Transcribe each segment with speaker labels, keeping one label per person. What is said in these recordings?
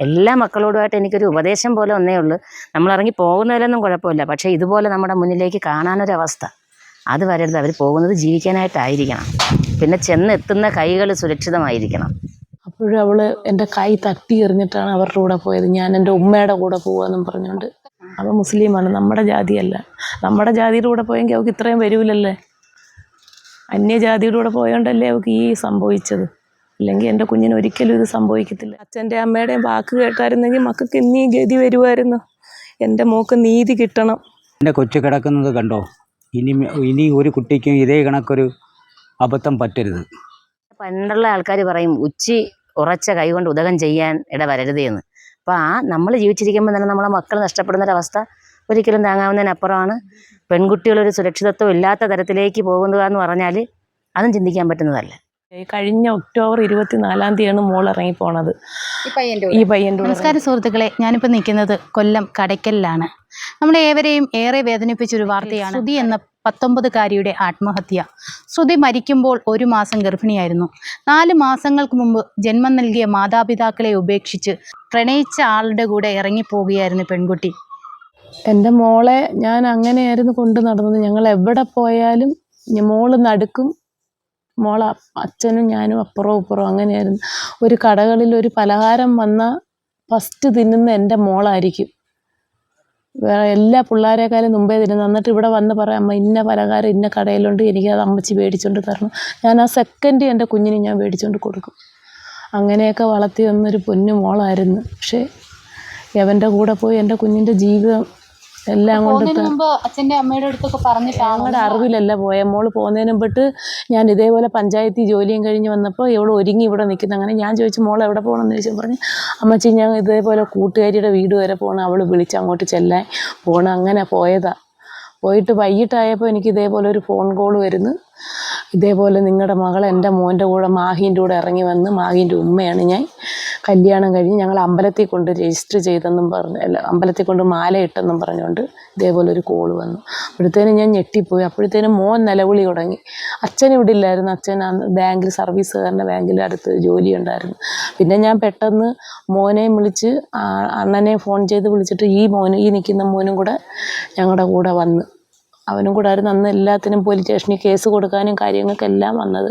Speaker 1: എല്ലാ മക്കളോടുമായിട്ട് എനിക്കൊരു ഉപദേശം പോലെ ഒന്നേ ഉള്ളൂ. നമ്മൾ ഇറങ്ങി പോകുന്നതിലൊന്നും കുഴപ്പമില്ല. പക്ഷേ ഇതുപോലെ നമ്മുടെ മുന്നിലേക്ക് കാണാനൊരവസ്ഥ. അത് വരരുത്. അവർ പോകുന്നത് ജീവിക്കാനായിട്ടായിരിക്കണം. പിന്നെ ചെന്നെത്തുന്ന കൈകൾ സുരക്ഷിതമായിരിക്കണം.
Speaker 2: അപ്പോഴും അവൾ എന്റെ കൈ തട്ടി എറിഞ്ഞിട്ടാണ് അവരുടെ കൂടെ പോയത്. ഞാൻ എന്റെ ഉമ്മയുടെ കൂടെ പോവാന്നും പറഞ്ഞുകൊണ്ട്. അവൾ മുസ്ലിമാണ്. നമ്മുടെ ജാതിയല്ല. നമ്മുടെ ജാതിയുടെ കൂടെ പോയെങ്കിൽ അവൾക്ക് ഇത്രയും വരൂലല്ലേ? അന്യജാതിയുടെ കൂടെ പോയോണ്ടല്ലേ അവൾക്ക് ഈ സംഭവിച്ചത്? അല്ലെങ്കിൽ എന്റെ കുഞ്ഞിന് ഒരിക്കലും ഇത് സംഭവിക്കത്തില്ല. അച്ഛന്റെ അമ്മയുടെയും വാക്ക് കേട്ടായിരുന്നെങ്കിൽ മക്കൾക്ക് ഇന്നീ ഗതി വരുമായിരുന്നു. എന്റെ മോക്ക് നീതി കിട്ടണം.
Speaker 3: എന്റെ കൊച്ചു കിടക്കുന്നത് കണ്ടോ? ഇനി ഇനി ഒരു കുട്ടിക്കും ഇതേ കണക്കൊരു അബദ്ധം പറ്റരുത്.
Speaker 1: പണ്ടുള്ള ആൾക്കാർ പറയും ഉച്ചി ഉറച്ച കൈകൊണ്ട് ഉദകം ചെയ്യാൻ ഇടവരരുത് എന്ന്. അപ്പോൾ ആ നമ്മൾ ജീവിച്ചിരിക്കുമ്പോൾ തന്നെ നമ്മളെ മക്കൾ നഷ്ടപ്പെടുന്ന ഒരവസ്ഥ ഒരിക്കലും താങ്ങാവുന്നതിനപ്പുറമാണ്. പെൺകുട്ടികളൊരു സുരക്ഷിതത്വം ഇല്ലാത്ത തരത്തിലേക്ക് പോകുക എന്ന് പറഞ്ഞാൽ അതും ചിന്തിക്കാൻ പറ്റുന്നതല്ല.
Speaker 2: കഴിഞ്ഞ ഒക്ടോബർ ഇരുപത്തിനാലാം തീയതിയാണ് മോൾ ഇറങ്ങി പോണത്.
Speaker 4: ഈ പയ്യന്റെ
Speaker 2: പയ്യന്റെ കൂടെ.
Speaker 4: നമസ്കാരം സുഹൃത്തുക്കളെ ഞാനിപ്പോൾ നിൽക്കുന്നത് കൊല്ലം കടയ്ക്കലിലാണ്. നമ്മളെ ഏവരെയും ഏറെ വേദനിപ്പിച്ച ഒരു വാർത്തയാണ് ശ്രുതി എന്ന പത്തൊമ്പതുകാരിയുടെ ആത്മഹത്യ. ശ്രുതി മരിക്കുമ്പോൾ ഒരു മാസം ഗർഭിണിയായിരുന്നു. നാല് മാസങ്ങൾക്ക് മുമ്പ് ജന്മം നൽകിയ മാതാപിതാക്കളെ ഉപേക്ഷിച്ച് പ്രണയിച്ച ആളുടെ കൂടെ ഇറങ്ങിപ്പോവുകയായിരുന്നു പെൺകുട്ടി.
Speaker 2: എന്റെ മോളെ ഞാൻ അങ്ങനെയായിരുന്നു കൊണ്ടു നടന്നത്. ഞങ്ങൾ എവിടെ പോയാലും മോൾ നടുക്കും മോളെ അച്ഛനും ഞാനും അപ്പുറവും ഇപ്പുറവും അങ്ങനെയായിരുന്നു. ഒരു കടകളിൽ ഒരു പലഹാരം വന്നാൽ ഫസ്റ്റ് തിന്നുന്ന എന്റെ മോളായിരിക്കും. വേറെ എല്ലാ പിള്ളേരെക്കാളും മുമ്പേ തിന്നുന്നത് എന്നിട്ട് ഇവിടെ വന്ന് പറയാം അമ്മ ഇന്ന പലഹാരം ഇന്ന കടയിലുണ്ട് എനിക്കത് അമ്മച്ചി മേടിച്ചുകൊണ്ട് തരണം. ഞാൻ ആ സെക്കൻഡ് എന്റെ കുഞ്ഞിന് ഞാൻ മേടിച്ചുകൊണ്ട് കൊടുക്കും. അങ്ങനെയൊക്കെ വളർത്തി വന്നൊരു പൊന്നു മോളായിരുന്നു. പക്ഷേ യവന്റെ കൂടെ പോയി എന്റെ കുഞ്ഞിന്റെ ജീവിതം എല്ലാം കൊണ്ട്
Speaker 4: മുമ്പ് അച്ഛന്റെ അമ്മയുടെ അടുത്തൊക്കെ
Speaker 2: ഞങ്ങളുടെ അറിവിലല്ല പോയ. മോൾ പോകുന്നതിന് മുമ്പിട്ട് ഞാൻ ഇതേപോലെ പഞ്ചായത്തിൽ ജോലിയും കഴിഞ്ഞ് വന്നപ്പോൾ ഇവൾ ഒരുങ്ങി ഇവിടെ നിൽക്കുന്നു അങ്ങനെ ഞാൻ ചോദിച്ചു മോൾ എവിടെ പോകണമെന്ന് ചോദിച്ചു പറഞ്ഞു അമ്മച്ചി ഞാൻ ഇതേപോലെ കൂട്ടുകാരിയുടെ വീട് വരെ പോകണം അവൾ വിളിച്ച് അങ്ങോട്ട് ചെല്ലാൻ പോകണം അങ്ങനെ പോയതാ. പോയിട്ട് വൈകിട്ടായപ്പോൾ എനിക്ക് ഇതേപോലെ ഒരു ഫോൺ കോൾ വരുന്നു. ഇതേപോലെ നിങ്ങളുടെ മകൾ എന്റെ മോന്റെ കൂടെ മാഹീന്റെ കൂടെ ഇറങ്ങി വന്ന് മാഹീന്റെ ഉമ്മയാണ് ഞാൻ. കല്യാണം കഴിഞ്ഞ് ഞങ്ങൾ അമ്പലത്തിൽ കൊണ്ട് രജിസ്റ്റർ ചെയ്തെന്നും പറഞ്ഞ് അല്ല അമ്പലത്തിൽ കൊണ്ട് മാല ഇട്ടെന്നും പറഞ്ഞുകൊണ്ട് ഇതേപോലെ ഒരു കോൾ വന്നു. അപ്പോഴത്തേനും ഞാൻ ഞെട്ടിപ്പോയി. അപ്പോഴത്തേനും മോൻ നിലവിളി തുടങ്ങി. അച്ഛൻ ഇവിടെ ഇല്ലായിരുന്നു. അച്ഛൻ അന്ന് ബാങ്കിൽ സർവീസുകാരന്റെ ബാങ്കിന്റെ അടുത്ത് ജോലി ഉണ്ടായിരുന്നു. പിന്നെ ഞാൻ പെട്ടെന്ന് മോനെ വിളിച്ച് അണ്ണനെ ഫോൺ ചെയ്ത് വിളിച്ചിട്ട് ഈ മോനും ഈ നിൽക്കുന്ന മോനും കൂടെ ഞങ്ങളുടെ കൂടെ വന്ന് അവനും കൂടെ ആയിരുന്നു അന്ന് എല്ലാത്തിനും പോലീസ് സ്റ്റേഷനിൽ കേസ് കൊടുക്കാനും കാര്യങ്ങൾക്കെല്ലാം വന്നത്.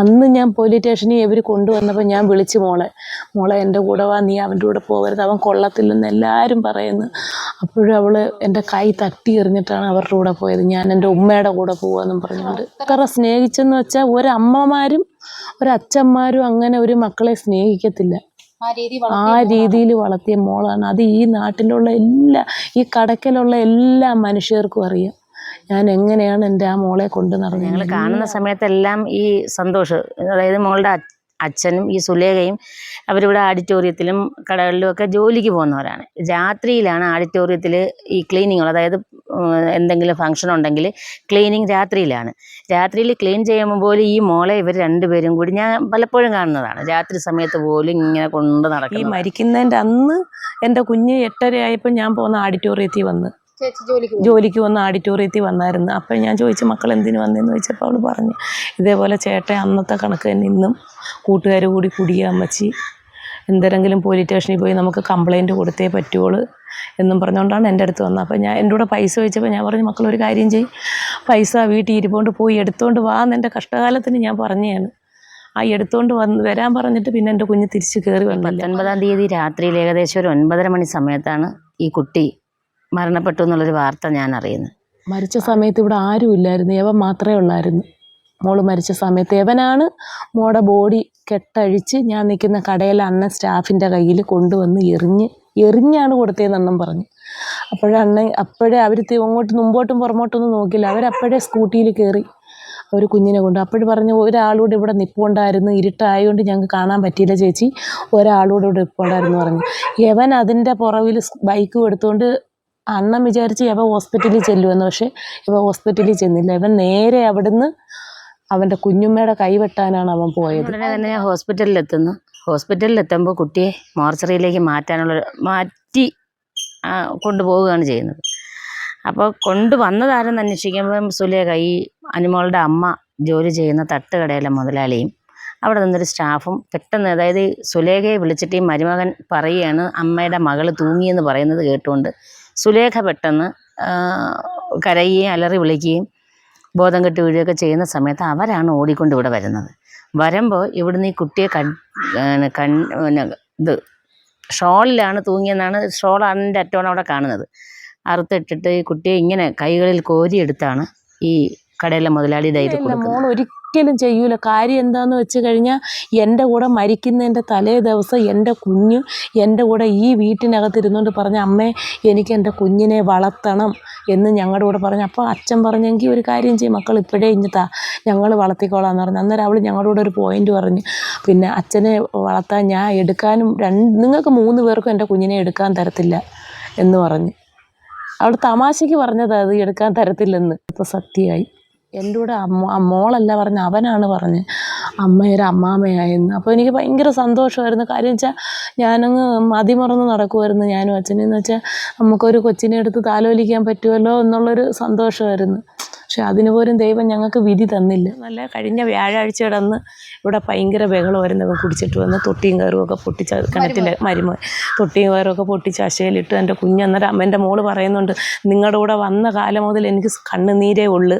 Speaker 2: അന്ന് ഞാൻ പോലീസ് സ്റ്റേഷനിൽ ഇവർ കൊണ്ടുവന്നപ്പോൾ ഞാൻ വിളിച്ചു മോളെ. മോളെ എന്റെ കൂടെ വാ നീ അവന്റെ കൂടെ പോകരുത്. അവൻ കൊള്ളത്തില്ലെന്ന് എല്ലാവരും പറയുന്നു. അപ്പോഴും അവൾ എന്റെ കൈ തട്ടി എറിഞ്ഞിട്ടാണ് അവരുടെ കൂടെ പോയത്. ഞാൻ എന്റെ ഉമ്മയുടെ കൂടെ പോകാമെന്നും പറഞ്ഞുകൊണ്ട്. എത്ര സ്നേഹിച്ചെന്ന് വെച്ചാൽ ഒരമ്മമാരും ഒരച്ഛന്മാരും അങ്ങനെ ഒരു മക്കളെ സ്നേഹിക്കത്തില്ല.
Speaker 4: ആ
Speaker 2: രീതിയിൽ വളർത്തിയ മോളാണ്. അത് ഈ നാട്ടിലുള്ള എല്ലാ ഈ കടക്കലുള്ള എല്ലാ മനുഷ്യർക്കും അറിയാം. ഞാൻ എങ്ങനെയാണ് എന്റെ ആ മോളെ കൊണ്ടു നടന്നത് ഞങ്ങൾ
Speaker 1: കാണുന്ന സമയത്തെല്ലാം ഈ സന്തോഷം അതായത് മോളുടെ അച്ഛനും ഈ സുലേഖയും അവരിവിടെ ആഡിറ്റോറിയത്തിലും കടകളിലും ഒക്കെ ജോലിക്ക് പോകുന്നവരാണ്. രാത്രിയിലാണ് ആഡിറ്റോറിയത്തിൽ ഈ ക്ലീനിങ്ങൾ അതായത് എന്തെങ്കിലും ഫംഗ്ഷൻ ഉണ്ടെങ്കിൽ ക്ലീനിങ് രാത്രിയിലാണ്. രാത്രിയിൽ ക്ലീൻ ചെയ്യുമ്പോൾ പോലും ഈ മോളെ ഇവർ രണ്ടുപേരും കൂടി ഞാൻ പലപ്പോഴും കാണുന്നതാണ്. രാത്രി സമയത്ത് പോലും ഇങ്ങനെ കൊണ്ട് നടക്കും
Speaker 2: ഈ മരിക്കുന്നതിന്റെ അന്ന് എന്റെ കുഞ്ഞ് എട്ടര ആയപ്പോൾ ഞാൻ പോകുന്ന ആഡിറ്റോറിയത്തിൽ വന്ന്.
Speaker 4: ജോലിക്ക്
Speaker 2: വന്ന് ആഡിറ്റോറിയത്തിൽ വന്നായിരുന്നു. അപ്പം ഞാൻ ചോദിച്ചു മക്കൾ എന്തിനു വന്നതെന്ന് ചോദിച്ചപ്പോൾ അവൾ പറഞ്ഞു ഇതേപോലെ ചേട്ടൻ അന്നത്തെ കണക്ക് തന്നെ ഇന്നും കൂട്ടുകാർ കൂടി കുടിയ അമ്മച്ചി എന്തെങ്കിലും പോലീസ് സ്റ്റേഷനിൽ പോയി നമുക്ക് കംപ്ലയിന്റ് കൊടുത്തേ പറ്റുള്ളൂ എന്നും പറഞ്ഞുകൊണ്ടാണ് എന്റെ അടുത്ത് വന്നത്. അപ്പോൾ ഞാൻ എന്റെ കൂടെ പൈസ ചോദിച്ചപ്പോൾ ഞാൻ പറഞ്ഞു മക്കൾ ഒരു കാര്യം ചെയ്യും പൈസ വീട്ടിൽ ഇരുപോണ്ട് പോയി എടുത്തുകൊണ്ട് വാ എന്ന് എന്റെ കഷ്ടകാലത്തിന് ഞാൻ പറഞ്ഞതാണ് ആ എടുത്തുകൊണ്ട് വന്ന് വരാൻ പറഞ്ഞിട്ട് പിന്നെ എന്റെ കുഞ്ഞ് തിരിച്ച് കയറി വന്നില്ല.
Speaker 1: പത്തൊൻപതാം തീയതി രാത്രിയിൽ ഏകദേശം ഒരു ഒൻപതര മണി സമയത്താണ് ഈ കുട്ടി മരണപ്പെട്ടു എന്നുള്ളൊരു വാർത്ത ഞാൻ അറിയുന്നത്
Speaker 2: മരിച്ച സമയത്ത് ഇവിടെ ആരും ഇല്ലായിരുന്നു. യവൻ മാത്രമേ ഉള്ളായിരുന്നു. മോൾ മരിച്ച സമയത്ത് യവനാണ് മോടെ ബോഡി കെട്ടഴിച്ച് ഞാൻ നിൽക്കുന്ന കടയിൽ അണ്ണൻ സ്റ്റാഫിന്റെ കയ്യിൽ കൊണ്ടുവന്ന് എറിഞ്ഞ് എറിഞ്ഞാണ് കൊടുത്തതെന്നെണ്ണം പറഞ്ഞു. അപ്പോഴേ അപ്പോഴേ അവർ അങ്ങോട്ടും മുമ്പോട്ടും പുറമോട്ടൊന്നും നോക്കില്ല അവരപ്പോഴേ സ്കൂട്ടിയിൽ കയറി അവർ കുഞ്ഞിനെ കൊണ്ട് അപ്പോഴും പറഞ്ഞു ഒരാളൂടെ ഇവിടെ നിൽപ്പുണ്ടായിരുന്നു ഇരുട്ടായതുകൊണ്ട് ഞങ്ങൾക്ക് കാണാൻ പറ്റിയില്ല ചേച്ചി. ഒരാളൂടെ ഇവിടെ നിൽപ്പുണ്ടായിരുന്നു പറഞ്ഞു. യവൻ അതിന്റെ പുറവിൽ ബൈക്ക് എടുത്തുകൊണ്ട് അണ്ണൻ വിചാരിച്ച് ഇവ ഹോസ്പിറ്റലിൽ ചെല്ലുമെന്ന്. പക്ഷേ ഇവ ഹോസ്പിറ്റലിൽ ചെന്നില്ല. ഇവൻ നേരെ അവിടുന്ന് അവന്റെ കുഞ്ഞുമ്മയുടെ കൈവെട്ടാനാണ് അവൻ പോയത്.
Speaker 1: ഉടനെ തന്നെ ഹോസ്പിറ്റലിൽ എത്തുന്നു. ഹോസ്പിറ്റലിൽ എത്തുമ്പോൾ കുട്ടിയെ മോർച്ചറിയിലേക്ക് മാറ്റാനുള്ള മാറ്റി കൊണ്ടുപോവുകയാണ് ചെയ്യുന്നത്. അപ്പോൾ കൊണ്ടുവന്നതാരെന്ന് അന്വേഷിക്കുമ്പം സുലേഖ കൈ അനുമോളുടെ അമ്മ ജോലി ചെയ്യുന്ന തട്ടുകടയിലെ മുതലാളിയും അവിടെ നിന്നൊരു സ്റ്റാഫും പെട്ടെന്ന് അതായത് സുലേഖയെ വിളിച്ചിട്ട് ഈ മരുമകൻ പറയുകയാണ് അമ്മയുടെ മകൾ തൂങ്ങിയെന്ന് പറയുന്നത് കേട്ടുകൊണ്ട് സുലേഖ പെട്ടെന്ന് കരയുകയും അലറി വിളിക്കുകയും ബോധം കെട്ട് വീഴുകയൊക്കെ ചെയ്യുന്ന സമയത്ത് അവരാണ് ഓടിക്കൊണ്ട് ഇവിടെ വരുന്നത്. വരുമ്പോൾ ഇവിടുന്ന് ഈ കുട്ടിയെ കൺ കൺ ഇത് ഷോളിലാണ് തൂങ്ങിയെന്നാണ് ഷോളാണ് അറ്റമാണ് അവിടെ കാണുന്നത്. അറുത്തിട്ടിട്ട് ഈ കുട്ടിയെ ഇങ്ങനെ കൈകളിൽ കോരിയെടുത്താണ് ഈ കടയിലെ മുതലാളി ഇത്
Speaker 2: മോൾ ഒരിക്കലും ചെയ്യൂല. കാര്യം എന്താന്ന് വെച്ച് കഴിഞ്ഞാൽ എന്റെ കൂടെ മരിക്കുന്നതിന്റെ തലേ ദിവസം എന്റെ കുഞ്ഞ് എന്റെ കൂടെ ഈ വീട്ടിനകത്ത് ഇരുന്നുകൊണ്ട് പറഞ്ഞ അമ്മേ എനിക്ക് എന്റെ കുഞ്ഞിനെ വളർത്തണം എന്ന് ഞങ്ങളുടെ കൂടെ പറഞ്ഞു. അപ്പോൾ അച്ഛൻ പറഞ്ഞെങ്കിൽ ഒരു കാര്യം ചെയ്യും മക്കൾ ഇപ്പോഴേ ഇഞ്ഞിത്താ ഞങ്ങൾ വളർത്തിക്കോളാന്ന് പറഞ്ഞു. അന്നേരം അവൾ ഞങ്ങളുടെ കൂടെ ഒരു പോയിന്റ് പറഞ്ഞു. പിന്നെ അച്ഛനെ വളർത്താൻ ഞാൻ എടുക്കാനും രണ്ട് നിങ്ങൾക്ക് മൂന്ന് പേർക്കും എന്റെ കുഞ്ഞിനെ എടുക്കാൻ തരത്തില്ല എന്ന് പറഞ്ഞു. അവൾ തമാശയ്ക്ക് പറഞ്ഞത് അത് എടുക്കാൻ തരത്തില്ലെന്ന്. ഇപ്പോൾ സത്യമായി. എന്റെ കൂടെ അമ്മ മോളല്ല പറഞ്ഞ അവനാണ് പറഞ്ഞ് അമ്മയൊരു അമ്മാമ്മയായിരുന്നു അപ്പോൾ എനിക്ക് ഭയങ്കര സന്തോഷമായിരുന്നു. കാര്യം വെച്ചാൽ ഞാനങ്ങ് മതിമറന്ന് നടക്കുമായിരുന്നു ഞാനും അച്ഛനെന്ന് വെച്ചാൽ നമുക്കൊരു കൊച്ചിനെ എടുത്ത് താലോലിക്കാൻ പറ്റുമല്ലോ എന്നുള്ളൊരു സന്തോഷമായിരുന്നു. പക്ഷെ അതിന് പോലും ദൈവം ഞങ്ങൾക്ക് വിധി തന്നില്ല. നല്ല കഴിഞ്ഞ വ്യാഴാഴ്ച കിടന്ന് ഇവിടെ ഭയങ്കര ബഹളമായിരുന്നു അവൻ കുടിച്ചിട്ട് വന്ന് തൊട്ടിയും കയറും ഒക്കെ പൊട്ടിച്ച കിണറ്റിലെ മരുമ തൊട്ടിയും കയറും ഒക്കെ പൊട്ടിച്ച് അശയിലിട്ട് എന്റെ കുഞ്ഞന്നേരം അമ്മേന്റെ മോൾ പറയുന്നുണ്ട് നിങ്ങളുടെ കൂടെ വന്ന കാലം മുതൽ എനിക്ക് കണ്ണുനീരേ ഉള്ളു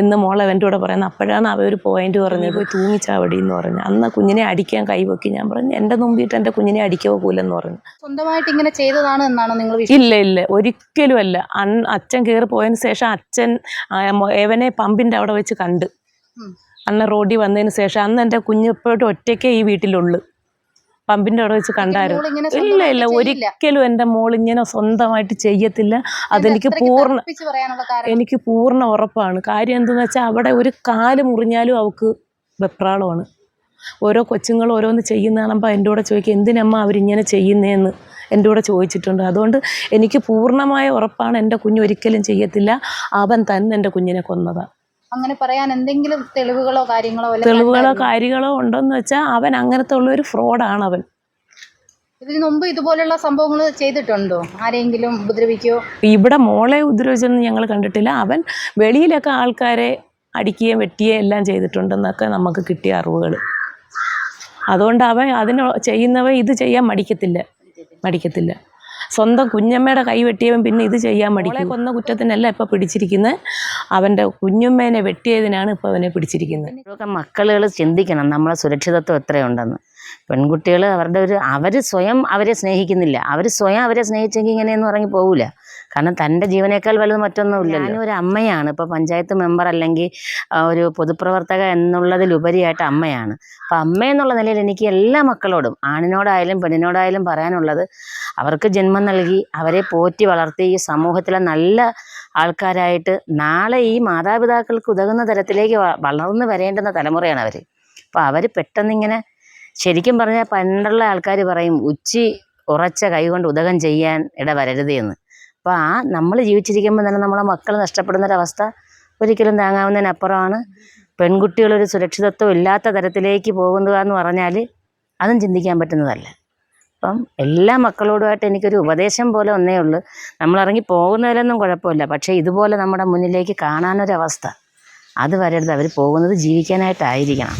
Speaker 2: എന്ന് മോൾ എന്റെ കൂടെ പറയുന്നത് അപ്പോഴാണ് അവ ഒരു പോയിന്റ് പറഞ്ഞത് പോയി തൂങ്ങിച്ചാവടി എന്ന് പറഞ്ഞു. അന്ന് കുഞ്ഞിനെ അടിക്കാൻ കൈവക്കി ഞാൻ പറഞ്ഞു എന്റെ മുമ്പിട്ട് എന്റെ കുഞ്ഞിനെ അടിക്കുക പോലെന്ന് പറഞ്ഞു.
Speaker 4: സ്വന്തമായിട്ട് ഇങ്ങനെ ചെയ്തതാണ് എന്നാണ് നിങ്ങൾ
Speaker 2: ഇല്ല ഇല്ല. ഒരിക്കലും അല്ല അച്ഛൻ കയറി പോയതിന് ശേഷം അച്ഛൻ മೊ- പമ്പിന്റെ അവിടെ വെച്ച് കണ്ട്. അന്ന് റോഡിൽ വന്നതിന് ശേഷം അന്ന് എന്റെ കുഞ്ഞ് ഒറ്റയ്ക്ക് ഈ വീട്ടിലുള്ളു. പമ്പിന്റെ അവിടെ വെച്ച് കണ്ടായിരുന്നു ഇല്ല ഇല്ല ഒരിക്കലും എന്റെ മോൾ ഇങ്ങനെ സ്വന്തമായിട്ട് ചെയ്യത്തില്ല. അതെനിക്ക്
Speaker 4: പൂർണ
Speaker 2: എനിക്ക് പൂർണ ഉറപ്പാണ്. കാര്യം എന്തെന്ന് വെച്ചാൽ അവിടെ ഒരു കാൽ മുറിഞ്ഞാലും അവൾക്ക് വെപ്രാളമാണ്. ഓരോ കൊച്ചുങ്ങൾ ഓരോന്ന് ചെയ്യുന്ന കാണുമ്പോൾ എന്റെ കൂടെ ചോദിക്കും എന്തിനമ്മ അവരിങ്ങനെ ചെയ്യുന്നതെന്ന് എന്റെ കൂടെ ചോദിച്ചിട്ടുണ്ട്. അതുകൊണ്ട് എനിക്ക് പൂർണമായ ഉറപ്പാണ് എന്റെ കുഞ്ഞ് ഒരിക്കലും ചെയ്യത്തില്ല. അവൻ തന്നെ എന്റെ കുഞ്ഞിനെ കൊന്നത്.
Speaker 4: അങ്ങനെ പറയാൻ എന്തെങ്കിലും തെളിവുകളോ കാര്യങ്ങളോ
Speaker 2: തെളിവുകളോ കാര്യങ്ങളോ ഉണ്ടോയെന്ന് വെച്ചാൽ അവൻ അങ്ങനത്തെ ഉള്ള ഒരു ഫ്രോഡാണ് അവൻ.
Speaker 4: ഇതിനു മുമ്പ് ഇതുപോലുള്ള സംഭവങ്ങൾ ചെയ്തിട്ടുണ്ടോ? ആരെങ്കിലും ഉപദ്രവിക്കോ
Speaker 2: ഇവിടെ മോളെ ഉപദ്രവിച്ചൊന്നും ഞങ്ങൾ കണ്ടിട്ടില്ല. അവൻ വെളിയിലൊക്കെ ആൾക്കാരെ അടിക്കുകയും വെട്ടുകയും എല്ലാം ചെയ്തിട്ടുണ്ടെന്നൊക്കെ നമുക്ക് കിട്ടിയ അറിവുകൾ അതുകൊണ്ട് അവൻ അതിന് ചെയ്യുന്നവ ഇത് ചെയ്യാൻ മടിക്കത്തില്ല. മടിക്കത്തില്ല സ്വന്തം കുഞ്ഞമ്മയുടെ കൈ വെട്ടിയവൻ പിന്നെ ഇത് ചെയ്യാൻ മടിക്കും കൊന്ന കുറ്റത്തിനല്ല ഇപ്പം പിടിച്ചിരിക്കുന്നത് അവന്റെ കുഞ്ഞമ്മേനെ വെട്ടിയതിനാണ് ഇപ്പോൾ അവനെ പിടിച്ചിരിക്കുന്നത്
Speaker 1: ഇതൊക്കെ മക്കളുകൾ ചിന്തിക്കണം നമ്മളെ സുരക്ഷിതത്വം എത്രയുണ്ടെന്ന്. പെൺകുട്ടികൾ അവരുടെ ഒരു അവർ സ്വയം അവരെ സ്നേഹിക്കുന്നില്ല. അവർ സ്വയം അവരെ സ്നേഹിച്ചെങ്കിൽ ഇങ്ങനെയൊന്നും ഇറങ്ങി പോകില്ല കാരണം തന്റെ ജീവനേക്കാൾ വലുത് മറ്റൊന്നുമില്ല ഞാനൊരു അമ്മയാണ്. ഇപ്പോൾ പഞ്ചായത്ത് മെമ്പർ അല്ലെങ്കിൽ ഒരു പൊതുപ്രവർത്തക എന്നുള്ളതിലുപരിയായിട്ട് അമ്മയാണ്. അപ്പം അമ്മ എന്നുള്ള നിലയിൽ എനിക്ക് എല്ലാ മക്കളോടും ആണിനോടായാലും പെണ്ണിനോടായാലും പറയാനുള്ളത് അവർക്ക് ജന്മം നൽകി അവരെ പോറ്റി വളർത്തി ഈ സമൂഹത്തിലെ നല്ല ആൾക്കാരായിട്ട് നാളെ ഈ മാതാപിതാക്കൾക്ക് ഉതകുന്ന തരത്തിലേക്ക് വളർന്നു വരേണ്ടുന്ന തലമുറയാണ് അവർ അപ്പോൾ അവർ പെട്ടെന്നിങ്ങനെ ശരിക്കും പറഞ്ഞാൽ പണ്ടുള്ള ആൾക്കാർ പറയും ഉച്ചി ഉറച്ച കൈകൊണ്ട് ഉദകം ചെയ്യാൻ ഇടവരരുത് എന്ന്. അപ്പോൾ ആ നമ്മൾ ജീവിച്ചിരിക്കുമ്പോൾ തന്നെ നമ്മളെ മക്കൾ നഷ്ടപ്പെടുന്നൊരവസ്ഥ ഒരിക്കലും താങ്ങാവുന്നതിനപ്പുറമാണ്. പെൺകുട്ടികളൊരു സുരക്ഷിതത്വം ഇല്ലാത്ത തരത്തിലേക്ക് പോകുക എന്ന് പറഞ്ഞാൽ അതും ചിന്തിക്കാൻ പറ്റുന്നതല്ല. അപ്പം എല്ലാ മക്കളോടുമായിട്ട് എനിക്കൊരു ഉപദേശം പോലെ ഒന്നേ ഉള്ളൂ. നമ്മളിറങ്ങി പോകുന്നതിലൊന്നും കുഴപ്പമില്ല. പക്ഷേ ഇതുപോലെ നമ്മുടെ മുന്നിലേക്ക് കാണാനൊരവസ്ഥ അത് വരരുത്. അവർ പോകുന്നത് ജീവിക്കാനായിട്ടായിരിക്കണം.